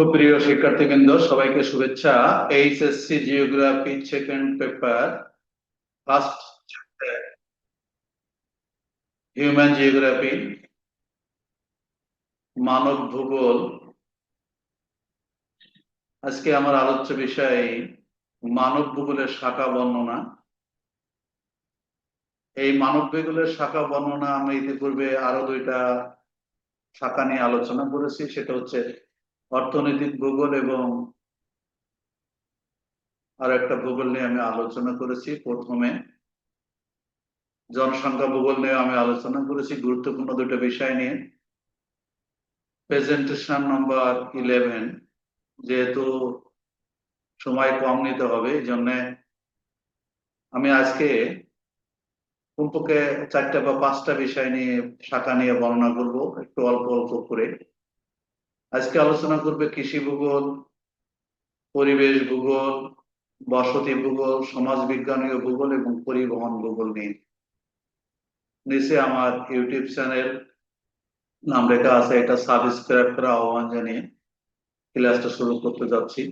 সুপ্রিয় শিক্ষার্থীবৃন্দ, সবাইকে শুভেচ্ছা। HSC geography second paper, first human geography, মানব ভূগোল। আজকে আমার আলোচ্য বিষয় মানব ভূগোলের শাখা বর্ণনা। এই মানব ভূগোলের শাখা বর্ণনা আমি ইতিপূর্বে আরও দুইটা শাখা নিয়ে আলোচনা করেছি, সেটা হচ্ছে অর্থনৈতিক ভূগোল এবং আর একটা ভূগোল নিয়ে আমি আলোচনা করেছি প্রথমে। জনসংখ্যা ভূগোল নিয়ে আমি আলোচনা করেছি, গুরুত্বপূর্ণ দুটো বিষয় নিয়ে। প্রেজেন্টেশন নাম্বার ইলেভেন যেহেতু সময় কম নিতে হবে, এই জন্য আমি আজকে কমপক্ষে চারটা বা পাঁচটা বিষয় নিয়ে শাখা নিয়ে বর্ণনা করব, একটু অল্প অল্প করে। আজকে আলোচনা করবে কৃষি ভূগোল, পরিবেশ ভূগোল, বসতি ভূগোল, সমাজ বিজ্ঞানীয় ভূগোল এবং পরিবহন ভূগোল নিয়ে। নিচে আমার ইউটিউব চ্যানেল নাম লেখা আছে, এটা সাবস্ক্রাইব করা আহ্বান জানিয়ে ক্লাসটা শুরু করতে যাচ্ছি।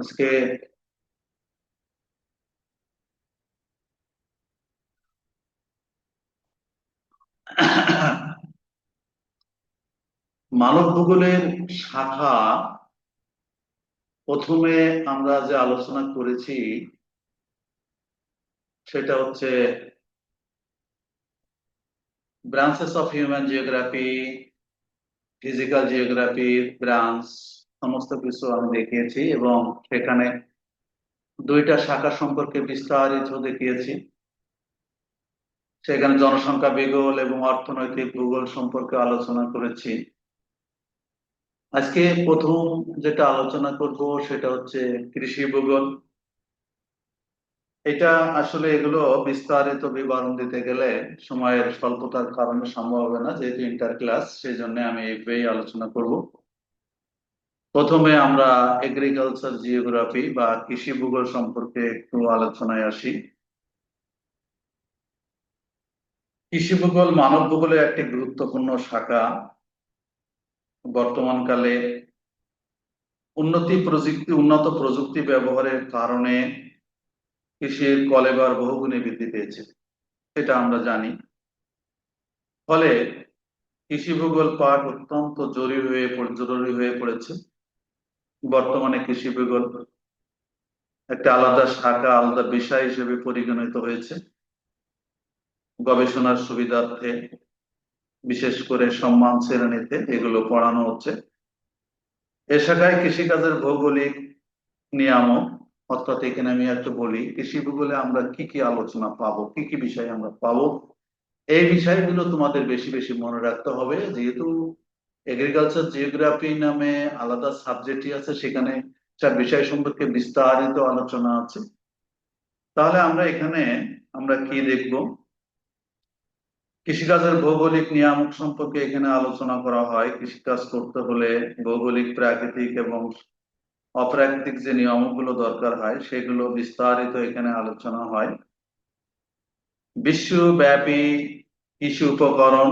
আজকে মানব ভূগোলের শাখা প্রথমে আমরা যে আলোচনা করেছি, সেটা হচ্ছে branches of human geography physical geography branch সমস্ত কিছু আমি দেখিয়েছি এবং সেখানে দুইটা শাখা সম্পর্কে বিস্তারিত দেখিয়েছি। সেখানে জনসংখ্যা ভূগোল এবং অর্থনৈতিক ভূগোল সম্পর্কে আলোচনা করেছি। আজকে প্রথম যেটা আলোচনা করব সেটা হচ্ছে কৃষি ভূগোল। এটা আসলে এগুলো বিস্তারিত বিবরণ দিতে গেলে সময়ের স্বল্পতার কারণে সম্ভব হবে না, যেহেতু ইন্টার ক্লাস সেই জন্য আমি এইভাবেই আলোচনা করব। প্রথমে আমরা এগ্রিকালচার জিওগ্রাফি বা কৃষি ভূগোল সম্পর্কে একটু আলোচনায় আসি। কৃষি ভূগোল মানব ভূগোলের একটি গুরুত্বপূর্ণ শাখা। বর্তমানকালে উন্নতি প্রযুক্তি, উন্নত প্রযুক্তি ব্যবহারের কারণে কৃষির কলেবার বহুগুণে বৃদ্ধি পেয়েছে, সেটা আমরা জানি। ফলে কৃষি ভূগোল পাঠ অত্যন্ত জরুরি হয়ে জরুরি হয়ে পড়েছে। বর্তমানে কৃষি ভূগোল একটা আলাদা শাখা, আলাদা বিষয় হিসেবে পরিগণিত হয়েছে। গবেষণার সুবিধার্থে বিশেষ করে সম্মান শ্রেণীতে এগুলো পড়ানো হচ্ছে। এ শাখায় কৃষিকাজের ভৌগোলিক নিয়ামক, অর্থাৎ এখানে আমি একটু বলি, কৃষি ভূগোলে আমরা কি কি আলোচনা পাবো, কি কি বিষয় আমরা পাবো, এই বিষয়গুলো তোমাদের বেশি বেশি মনে রাখতে হবে। যেহেতু এগ্রিকালচার জিওগ্রাফি নামে আলাদা সাবজেক্টই আছে, সেখানে চার বিষয় সম্পর্কে বিস্তারিত আলোচনা আছে। তাহলে আমরা এখানে আমরা কি দেখব? কৃষিকাজের ভৌগোলিক নিয়ামক সম্পর্কে এখানে আলোচনা করা হয়। কৃষিকাজ করতে হলে ভৌগোলিক, প্রাকৃতিক এবং অপ্রাকৃতিক যে নিয়মগুলো দরকার হয়, সেগুলো বিস্তারিত এখানে আলোচনা হয়। বিশ্বব্যাপী কৃষি উপকরণ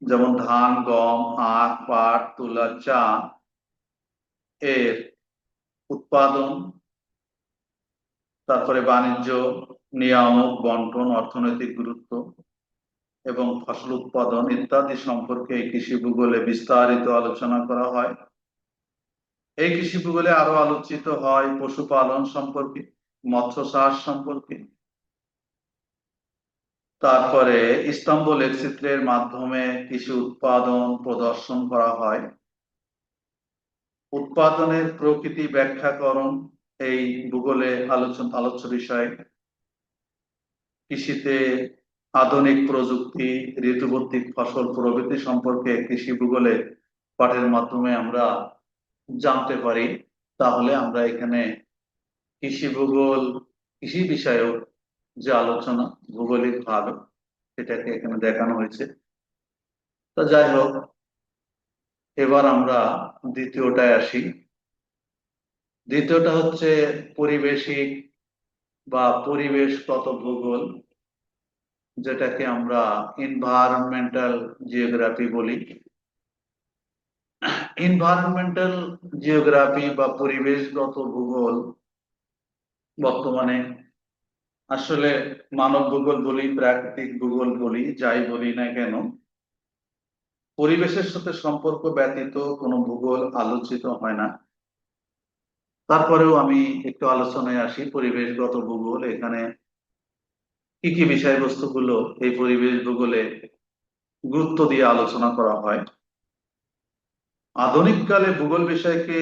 যেমন ধান, গম, আখ, পাট, তুলা, চা এর উৎপাদন, তারপরে বাণিজ্য, নিয়ামক, বন্টন, অর্থনৈতিক গুরুত্ব এবং ফসল উৎপাদন ইত্যাদি সম্পর্কে কৃষি ভূগোলে বিস্তারিত আলোচনা করা হয়। এই কৃষি ভূগোলে আরও আলোচিত হয় পশুপালন সম্পর্কে মৎস্য চাষ সম্পর্কে। তারপরে স্তম্ভ লেখচিত্রের মাধ্যমে কৃষি উৎপাদন প্রদর্শন করা হয়। উৎপাদনের প্রকৃতি ব্যাখ্যাকরণ, এই ভূগোলে আলোচনা আলোচ্য বিষয়। কৃষিতে আধুনিক প্রযুক্তি ঋতুভিত্তিক ফসল প্রভৃতি সম্পর্কে কৃষি ভূগোলে পাঠের মাধ্যমে আমরা জানতে পারি, তাহলে আমরা এখানে কৃষি ভূগোল, কৃষি বিষয়ক যে আলোচনা, ভৌগোলিক ভাবে সেটাকে এখানে দেখানো হয়েছে। তা যাই হোক, এবার আমরা দ্বিতীয়টায় আসি। দ্বিতীয়টা হচ্ছে পরিবেশিক বা পরিবেশগত ভূগোল। যেটাকে আমরা এনভায়রনমেন্টাল জিওগ্রাফি বলি। এনভায়রনমেন্টাল জিওগ্রাফি বা পরিবেশগত ভূগোল বর্তমানে আসলে মানব ভূগোল বলি, প্রাকৃতিক ভূগোল বলি, যাই বলি না কেন, পরিবেশের সাথে সম্পর্ক ব্যতীত কোনো ভূগোল আলোচিত হয় না। তারপরেও আমি একটু আলোচনায় আসি, পরিবেশগত ভূগোল, এখানে কি কি বিষয়বস্তুগুলো এই পরিবেশ ভূগোলে গুরুত্ব দিয়ে আলোচনা করা হয়? আধুনিক কালে ভূগোল বিষয়কে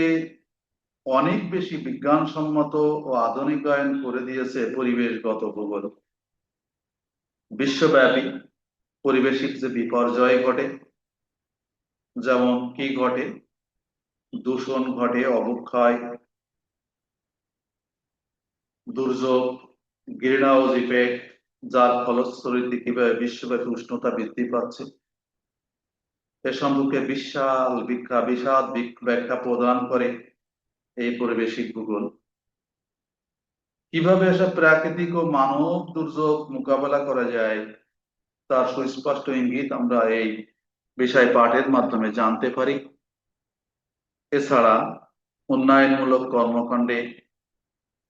অনেক বেশি বিজ্ঞানসম্মত ও আধুনিকায়ন করে দিয়েছে পরিবেশগত ভূগোল। বিশ্বব্যাপী পরিবেশিক যে বিপর্যয় ঘটে, যেমন কি ঘটে? দূষণ ঘটে, অবক্ষয়, দুর্যোগ গ্রিন হাউস ইফেক্ট যার ফলশ্রুতিতে কীভাবে বিশ্বব্যাপী উষ্ণতা বৃদ্ধি পাচ্ছে, এ সম্পর্কে বিশাল ব্যাখ্যা বিশাল ব্যাখ্যা প্রদান করে এই পরিবেশিক ভূগোল। কীভাবে এসব প্রাকৃতিক ও মানব দুর্যোগ মোকাবেলা করা যায়, তার সুস্পষ্ট ইঙ্গিত আমরা এই বিষয় পাঠের মাধ্যমে জানতে পারি। এছাড়া উন্নয়নমূলক কর্মকাণ্ডে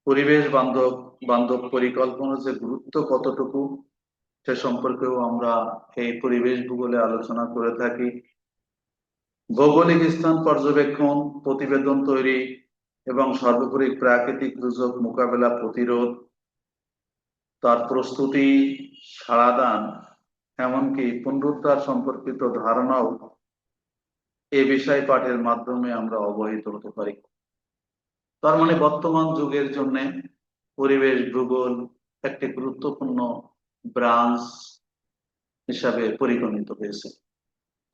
পরিবেশ বান্ধব বান্ধব পরিকল্পনার যে গুরুত্ব কতটুকু, সে সম্পর্কেও আমরা এই পরিবেশ ভূগোলে আলোচনা করে থাকি। ভৌগোলিক স্থান পর্যবেক্ষণ, প্রতিবেদন তৈরি এবং সর্বোপরি প্রাকৃতিক দুর্যোগ মোকাবেলা প্রতিরোধ, তার প্রস্তুতি, সাড়াদান, এমনকি পুনরুদ্ধার সম্পর্কিত ধারণাও এ বিষয় পাঠের মাধ্যমে আমরা অবহিত হতে পারি। তার মানে বর্তমান যুগের জন্য পরিবেশ ভূগোল একটি গুরুত্বপূর্ণ ব্রাঞ্চ হিসাবে পরিগণিত হয়েছে।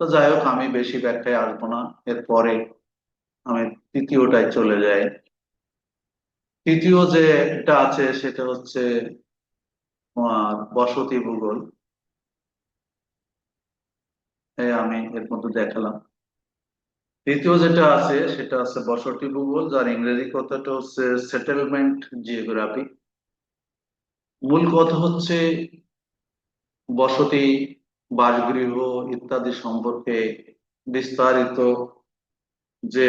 তো যাই হোক, আমি বেশি ব্যাখ্যায় আসব না। এরপরে আমি তৃতীয়টায় চলে যাই। তৃতীয় যে এটা আছে সেটা হচ্ছে তোমার বসতি ভূগোল। আমি এর মধ্যে দেখালাম। তৃতীয় যেটা আছে, সেটা আছে বসতি ভূগোল, যার ইংরেজি কথাটা হচ্ছে সেটেলমেন্ট জিওগ্রাফি মূল কথা হচ্ছে বসতি, বাসগৃহ ইত্যাদি সম্পর্কে বিস্তারিত যে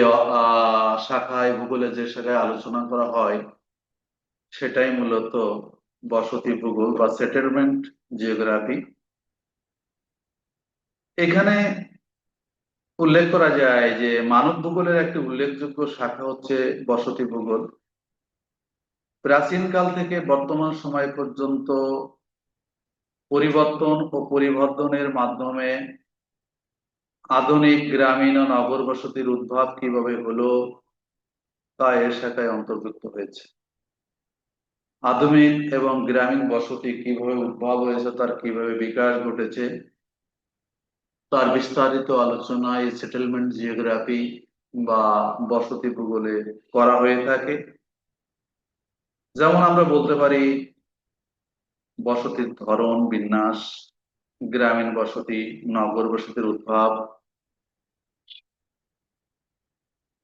শাখায়, ভূগোলে যে শাখায় আলোচনা করা হয়, সেটাই মূলত বসতি ভূগোল বা সেটেলমেন্ট জিওগ্রাফি এখানে উল্লেখ করা যায় যে মানব ভূগোলের একটি উল্লেখযোগ্য শাখা হচ্ছে বসতি ভূগোল। প্রাচীনকাল থেকে বর্তমান সময় পর্যন্ত পরিবর্তন ও পরিবর্তনের মাধ্যমে আধুনিক, গ্রামীণ ও নগর বসতির উদ্ভব কীভাবে হলো তা এর শাখায় অন্তর্ভুক্ত হয়েছে। আধুনিক এবং গ্রামীণ বসতি কীভাবে উদ্ভব হয়েছে তার কীভাবে বিকাশ ঘটেছে তার বিস্তারিত আলোচনা এই সেটেলমেন্ট জিওগ্রাফি বা বসতি ভূগোলে করা হয়ে থাকে। যেমন আমরা বলতে পারি, বসতির ধরন, বিন্যাস, গ্রামীণ বসতি, নগর বসতির উদ্ভব।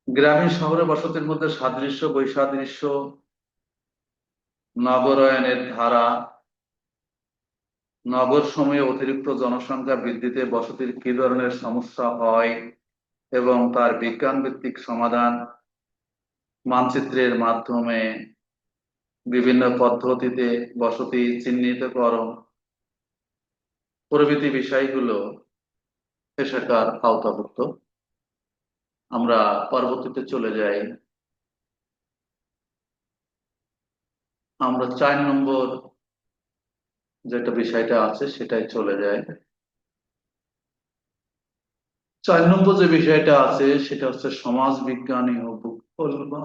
গ্রামীণ শহরে বসতির মধ্যে সাদৃশ্য, বৈসাদৃশ্য, নগরায়নের ধারা নগর সময়ে অতিরিক্ত জনসংখ্যা বৃদ্ধিতে বসতির কি ধরনের সমস্যা হয় এবং তার বিজ্ঞান ভিত্তিক সমাধান মানচিত্রের মাধ্যমে বিভিন্ন পদ্ধতিতে বসতি চিহ্নিতকরণ প্রভৃতি বিষয়গুলো পেশাকার আওতাভুক্ত। আমরা পরবর্তীতে চলে যাই। আমরা চার নম্বর যেটা বিষয়টা আছে, সেটাই চলে যায়। চার নম্বর যে বিষয়টা আছে, সেটা হচ্ছে সমাজ বিজ্ঞানী ও ভূগোল বা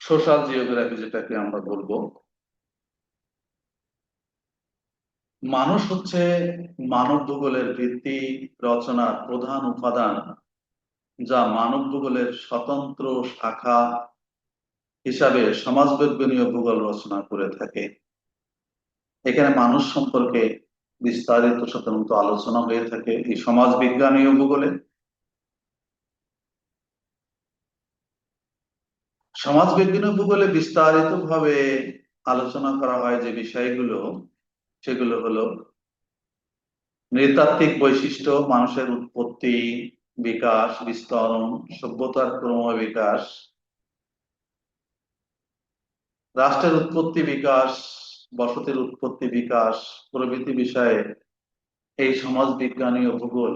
সোশ্যাল জিওগ্রাফি যেটাকে আমরা বলব। মানুষ হচ্ছে মানব ভূগোলের ভিত্তি রচনার প্রধান উপাদান, যা মানব ভূগোলের স্বতন্ত্র শাখা হিসাবে সমাজবিজ্ঞানীয় ভূগোল রচনা করে থাকে। এখানে মানুষ সম্পর্কে বিস্তারিত সাধারণত আলোচনা হয়ে থাকে এই সমাজ বিজ্ঞানীয় ভূগোলে। সমাজ বিজ্ঞানীয় ভূগোলে বিস্তারিত ভাবে আলোচনা করা হয় যে বিষয়গুলো, সেগুলো হলো নৃতাত্ত্বিক বৈশিষ্ট্য, মানুষের উৎপত্তি, বিকাশ, বিস্তরণ, সভ্যতার ক্রম বিকাশ, রাষ্ট্রের উৎপত্তি, বিকাশ বসতির উৎপত্তি বিকাশ, প্রভৃতি বিষয়ে এই সমাজ বিজ্ঞানী ও ভূগোল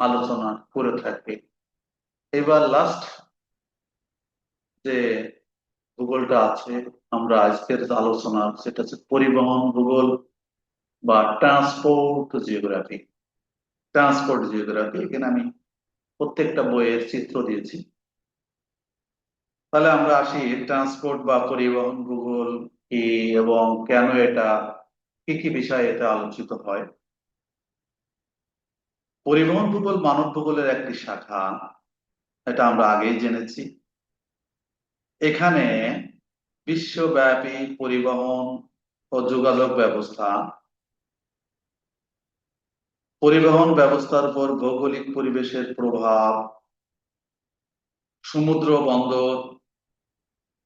আলোচনা করে থাকে। এবার লাস্ট যে ভূগোলটা আছে, আমরা আজকের আলোচনা, সেটা হচ্ছে পরিবহন, ভূগোল বা ট্রান্সপোর্ট জিওগ্রাফি ট্রান্সপোর্ট জিওগ্রাফি এখানে আমি প্রত্যেকটা বইয়ের চিত্র দিয়েছি। তাহলে আমরা আসি ট্রান্সপোর্ট বা পরিবহন, ভূগোল কি এবং কেন এটা, কি কি বিষয়ে এটা আলোচিত হয়? পরিবহন ভূগোল মানব ভূগোলের একটি শাখা। এটা আমরা আগেই জেনেছি। এখানে বিশ্বব্যাপী পরিবহন ও যোগাযোগ ব্যবস্থা, পরিবহন ব্যবস্থার উপর ভৌগোলিক পরিবেশের প্রভাব, সমুদ্র বন্দর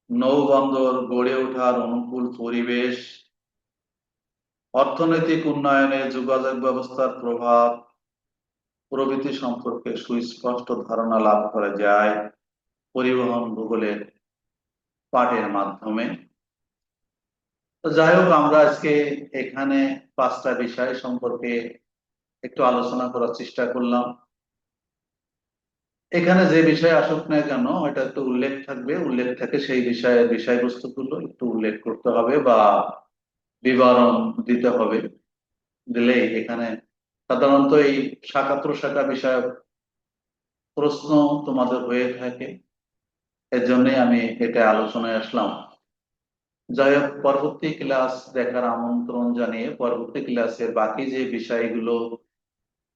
নৌবন্দর গড়ে ওঠার অনুকূল পরিবেশ, অর্থনৈতিক উন্নয়নে যোগাযোগ ব্যবস্থার প্রভাব, প্রভৃতি সম্পর্কে সুস্পষ্ট ধারণা লাভ করা যায় পরিবহন ভূগোলের পাঠের মাধ্যমে। যাই হোক, আমরা আজকে এখানে পাঁচটা বিষয় সম্পর্কে একটু আলোচনা করার চেষ্টা করলাম। এখানে যে বিষয়ে আসুক না কেন, এটা একটু উল্লেখ থাকবে, উল্লেখ থাকে সেই বিষয়ের বিষয়বস্তুগুলো একটু উল্লেখ করতে হবে বা বিবরণ দিতে হবে। দিলেই এখানে সাধারণত এই শাখা প্রশাখা বিষয়ক প্রশ্ন তোমাদের হয়ে থাকে। এর জন্যই আমি এটা আলোচনায় আসলাম। যাই হোক, পরবর্তী ক্লাস দেখার আমন্ত্রণ জানিয়ে পরবর্তী ক্লাসের বাকি যে বিষয়গুলো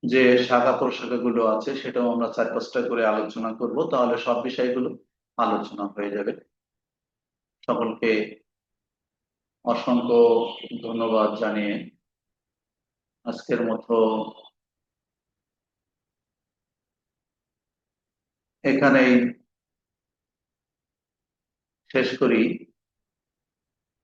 যে শাখা প্রশাখা গুলো আছে, সেটাও আমরা চার পাঁচটা করে আলোচনা করব। তাহলে সব বিষয়গুলো আলোচনা হয়ে যাবে। সকলকে অসংখ্য ধন্যবাদ জানিয়ে আজকের মতো এখানেই শেষ করি।